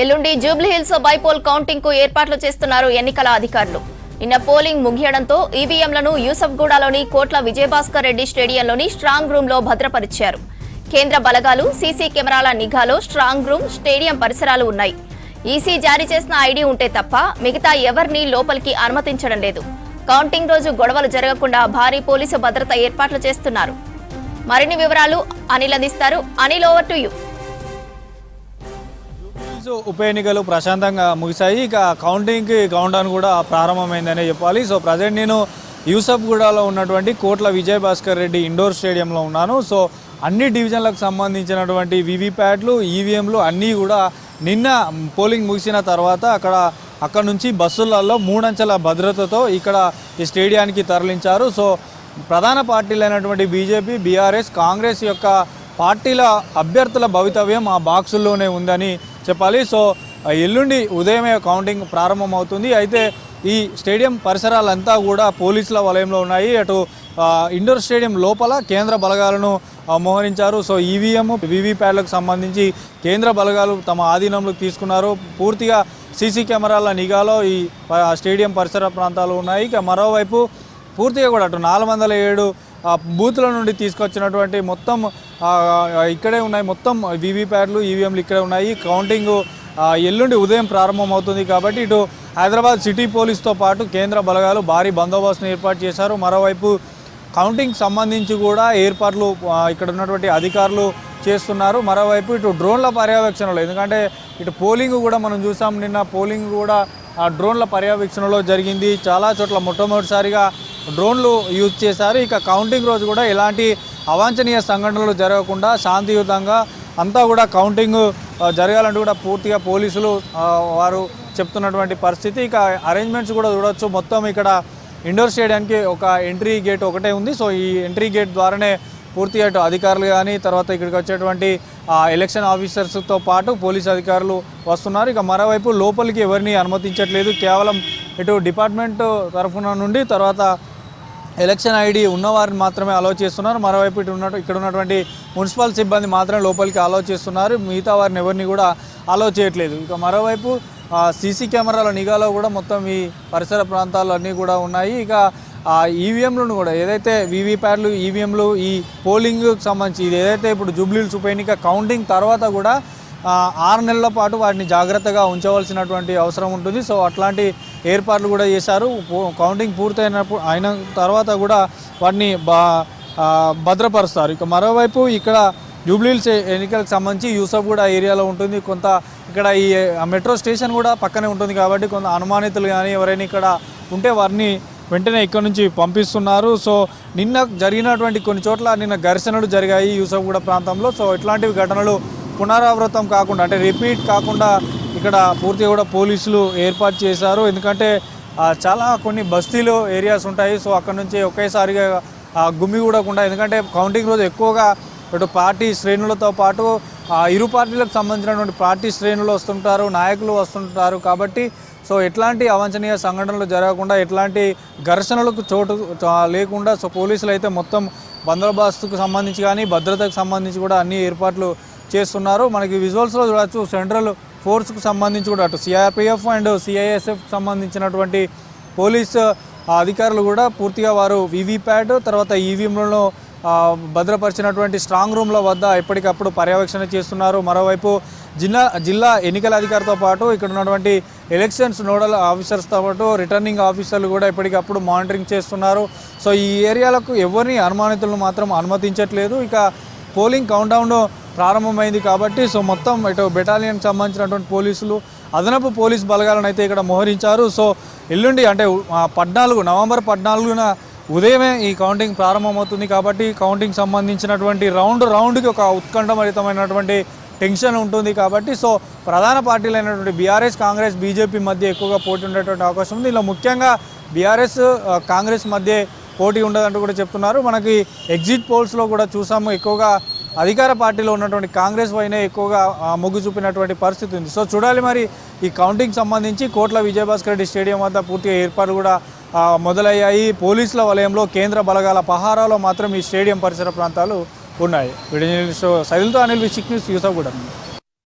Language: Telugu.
ఎల్లుండి జూబ్లీహిల్స్ బైపోల్ కౌంటింగ్కు ఏర్పాట్లు చేస్తున్నారు ఎన్నికల అధికారులు. నిన్న పోలింగ్ ముగియడంతో ఈవీఎంలను యూసఫ్గూడలోని కోట్ల విజయభాస్కర్ రెడ్డి స్టేడియంలోని స్ట్రాంగ్ రూమ్లో భద్రపరిచారు. కేంద్ర బలగాలు సీసీ కెమెరాల నిఘాలో స్ట్రాంగ్ రూమ్ స్టేడియం పరిసరాలు ఉన్నాయి. ఈసీ జారీ చేసిన ఐడి ఉంటే తప్ప మిగతా ఎవరిని లోపలికి అనుమతించడం లేదు. కౌంటింగ్ రోజు గొడవలు జరగకుండా భారీ పోలీసు భద్రత ఏర్పాట్లు చేస్తున్నారు. మరిన్ని వివరాలు అనిల్ అందిస్తారు. Anil over to you so ఉప ఎన్నికలు ప్రశాంతంగా ముగిశాయి. ఇక కౌంటింగ్కి కౌంట్ డౌన్ కూడా ప్రారంభమైందనే చెప్పాలి. సో ప్రజెంట్ నేను యూసఫ్గూడలో ఉన్నటువంటి కోట్ల విజయ్ భాస్కర్ రెడ్డి ఇండోర్ స్టేడియంలో ఉన్నాను. సో అన్ని డివిజన్లకు సంబంధించినటువంటి వివిప్యాట్లు ఈవీఎంలు అన్నీ కూడా నిన్న పోలింగ్ ముగిసిన తర్వాత అక్కడ అక్కడ నుంచి బస్సులలో మూడంచెల భద్రతతో ఇక్కడ ఈ స్టేడియానికి తరలించారు. సో ప్రధాన పార్టీలైనటువంటి బీజేపీ బీఆర్ఎస్ కాంగ్రెస్ యొక్క పార్టీల అభ్యర్థుల భవితవ్యం ఆ బాక్సుల్లోనే ఉందని చెప్పాలి. సో ఎల్లుండి ఉదయమే కౌంటింగ్ ప్రారంభమవుతుంది. అయితే ఈ స్టేడియం పరిసరాలంతా కూడా పోలీసుల వలయంలో ఉన్నాయి. అటు ఇండోర్ స్టేడియం లోపల కేంద్ర బలగాలను మోహరించారు. సో ఈవీఎం వీవీప్యాట్లకు సంబంధించి కేంద్ర బలగాలు తమ ఆధీనంలోకి తీసుకున్నారు. పూర్తిగా సీసీ కెమెరాల నిఘాలో ఈ స్టేడియం పరిసర ప్రాంతాలు ఉన్నాయి. ఇక మరోవైపు పూర్తిగా కూడా అటు నాలుగు వందల ఏడు బూత్ల నుండి తీసుకొచ్చినటువంటి మొత్తం ఇక్కడే ఉన్నాయి మొత్తం వీవీప్యాట్లు ఈవీఎంలు ఇక్కడే ఉన్నాయి. కౌంటింగ్ ఎల్లుండి ఉదయం ప్రారంభమవుతుంది కాబట్టి ఇటు హైదరాబాద్ సిటీ పోలీస్తో పాటు కేంద్ర బలగాలు భారీ బందోబస్తును ఏర్పాటు చేశారు. మరోవైపు కౌంటింగ్ సంబంధించి కూడా ఏర్పాట్లు ఇక్కడ ఉన్నటువంటి అధికారులు చేస్తున్నారు. మరోవైపు ఇటు డ్రోన్ల పర్యవేక్షణలో ఎందుకంటే ఇటు పోలింగ్ కూడా మనం చూసాం నిన్న పోలింగ్ కూడా ఆ డ్రోన్ల పర్యవేక్షణలో జరిగింది. చాలా చోట్ల మొట్టమొదటిసారిగా డ్రోన్లు యూజ్ చేశారు. ఇక కౌంటింగ్ రోజు కూడా ఎలాంటి అవాంఛనీయ సంఘటనలు జరగకుండా శాంతియుతంగా అంతా కూడా కౌంటింగ్ జరగాలంటే జరగాలంటూ కూడా పూర్తిగా పోలీసులు వారు చెప్తున్నటువంటి పరిస్థితి. ఇక అరేంజ్మెంట్స్ కూడా చూడొచ్చు. మొత్తం ఇక్కడ ఇండోర్ స్టేడియానికి ఒక ఎంట్రీ గేట్ ఒకటే ఉంది. సో ఈ ఎంట్రీ గేట్ ద్వారానే పూర్తిగా అటు అధికారులు కానీ తర్వాత ఇక్కడికి వచ్చేటువంటి ఎలక్షన్ ఆఫీసర్స్తో పాటు పోలీస్ అధికారులు వస్తున్నారు. ఇక మరోవైపు లోపలికి ఎవరిని అనుమతించట్లేదు. కేవలం ఇటు డిపార్ట్మెంట్ తరఫున నుండి తర్వాత ఎలక్షన్ ఐడి ఉన్నవారిని మాత్రమే అలౌ చేస్తున్నారు. మరోవైపు ఇటు ఉన్న ఇక్కడ ఉన్నటువంటి మున్సిపల్ సిబ్బంది మాత్రమే లోపలికి అలౌ చేస్తున్నారు. మిగతా వారిని ఎవరిని కూడా అలౌ చేయట్లేదు. ఇక మరోవైపు సీసీ కెమెరాల నిఘాలో కూడా మొత్తం ఈ పరిసర ప్రాంతాలు అన్నీ కూడా ఉన్నాయి. ఇక ఆ ఈవీఎంలను కూడా ఏదైతే వీవీప్యాట్లు ఈవీఎంలు ఈ పోలింగ్కి సంబంధించి ఇది ఏదైతే ఇప్పుడు జూబ్లీలు ఉప ఎన్నిక కౌంటింగ్ తర్వాత కూడా ఆరు నెలల పాటు వాటిని జాగ్రత్తగా ఉంచవలసినటువంటి అవసరం ఉంటుంది. సో అట్లాంటి ఏర్పాట్లు కూడా చేశారు. కౌంటింగ్ పూర్తయినప్పుడు అయిన తర్వాత కూడా వాటిని బా భద్రపరుస్తారు. ఇక మరోవైపు ఇక్కడ జూబ్లీల్స్ ఎన్నికలకు సంబంధించి యూసఫ్ కూడా ఏరియాలో ఉంటుంది. కొంత ఇక్కడ ఈ మెట్రో స్టేషన్ కూడా పక్కనే ఉంటుంది కాబట్టి కొంత అనుమానితులు కానీ ఎవరైనా ఇక్కడ ఉంటే వారిని వెంటనే ఇక్కడ నుంచి పంపిస్తున్నారు. సో నిన్న జరిగినటువంటి కొన్ని చోట్ల నిన్న ఘర్షణలు జరిగాయి యూసఫ్గూడ ప్రాంతంలో. సో ఇట్లాంటివి ఘటనలు పునరావృతం కాకుండా అంటే రిపీట్ కాకుండా ఇక్కడ పూర్తిగా కూడా పోలీసులు ఏర్పాటు చేశారు. ఎందుకంటే చాలా కొన్ని బస్తీలు ఏరియాస్ ఉంటాయి. సో అక్కడ నుంచి ఒకేసారిగా గుమ్మి కూడకుండా ఎందుకంటే కౌంటింగ్ రోజు ఎక్కువగా ఇటు పార్టీ శ్రేణులతో పాటు ఇరు పార్టీలకు సంబంధించినటువంటి పార్టీ శ్రేణులు వస్తుంటారు నాయకులు వస్తుంటారు కాబట్టి సో ఎట్లాంటి అవాంఛనీయ సంఘటనలు జరగకుండా ఎట్లాంటి ఘర్షణలకు చోటు లేకుండా సో పోలీసులు అయితే మొత్తం బందోబస్తుకు సంబంధించి కానీ భద్రతకు సంబంధించి కూడా అన్ని ఏర్పాట్లు చేస్తున్నారు. మనకి విజువల్స్లో చూడవచ్చు సెంట్రల్ ఫోర్స్కు సంబంధించి కూడా అటు సిఆర్పిఎఫ్ అండ్ సిఐఎస్ఎఫ్ సంబంధించినటువంటి పోలీస్ అధికారులు కూడా పూర్తిగా వారు వివిప్యాట్ తర్వాత ఈవీఎంలను భద్రపరిచినటువంటి స్ట్రాంగ్ రూమ్ల వద్ద ఎప్పటికప్పుడు పర్యవేక్షణ చేస్తున్నారు. మరోవైపు జిల్లా జిల్లా ఎన్నికల అధికారితో పాటు ఇక్కడ ఉన్నటువంటి ఎలక్షన్స్ నోడల్ ఆఫీసర్స్తో పాటు రిటర్నింగ్ ఆఫీసర్లు కూడా ఎప్పటికప్పుడు మానిటరింగ్ చేస్తున్నారు. సో ఈ ఏరియాలకు ఎవరిని అనుమానితులను మాత్రం అనుమతించట్లేదు. ఇక పోలింగ్ కౌంటౌన్ ప్రారంభమైంది కాబట్టి సో మొత్తం ఇటు బెటాలియన్కి సంబంధించినటువంటి పోలీసులు అదనపు పోలీస్ బలగాలను అయితే ఇక్కడ మోహరించారు. సో ఎల్లుండి అంటే పద్నాలుగు నవంబర్ పద్నాలుగున ఉదయమే ఈ కౌంటింగ్ ప్రారంభమవుతుంది కాబట్టి కౌంటింగ్ సంబంధించినటువంటి రౌండ్ రౌండ్కి ఒక ఉత్కంఠభరితమైనటువంటి టెన్షన్ ఉంటుంది కాబట్టి సో ప్రధాన పార్టీలైనటువంటి బీఆర్ఎస్ కాంగ్రెస్ బీజేపీ మధ్య ఎక్కువగా పోటీ ఉండేటువంటి అవకాశం ఉంది. ఇలా ముఖ్యంగా బీఆర్ఎస్ కాంగ్రెస్ మధ్య పోటీ ఉండదంటూ కూడా చెప్తున్నారు. మనకి ఎగ్జిట్ పోల్స్లో కూడా చూసాము ఎక్కువగా అధికార పార్టీలో ఉన్నటువంటి కాంగ్రెస్ పైనే ఎక్కువగా మొగ్గు చూపినటువంటి పరిస్థితి ఉంది. సో చూడాలి మరి ఈ కౌంటింగ్ సంబంధించి కోట్ల విజయభాస్కర్ రెడ్డి స్టేడియం వద్ద పూర్తిగా ఏర్పాట్లు కూడా మొదలయ్యాయి. పోలీసుల వలయంలో కేంద్ర బలగాల పహారాలో మాత్రం ఈ స్టేడియం పరిసర ప్రాంతాలు ఉన్నాయి. వీడియో సైదులతో అనిల్ విషిక్ న్యూస్ యూసఫ్ కూడా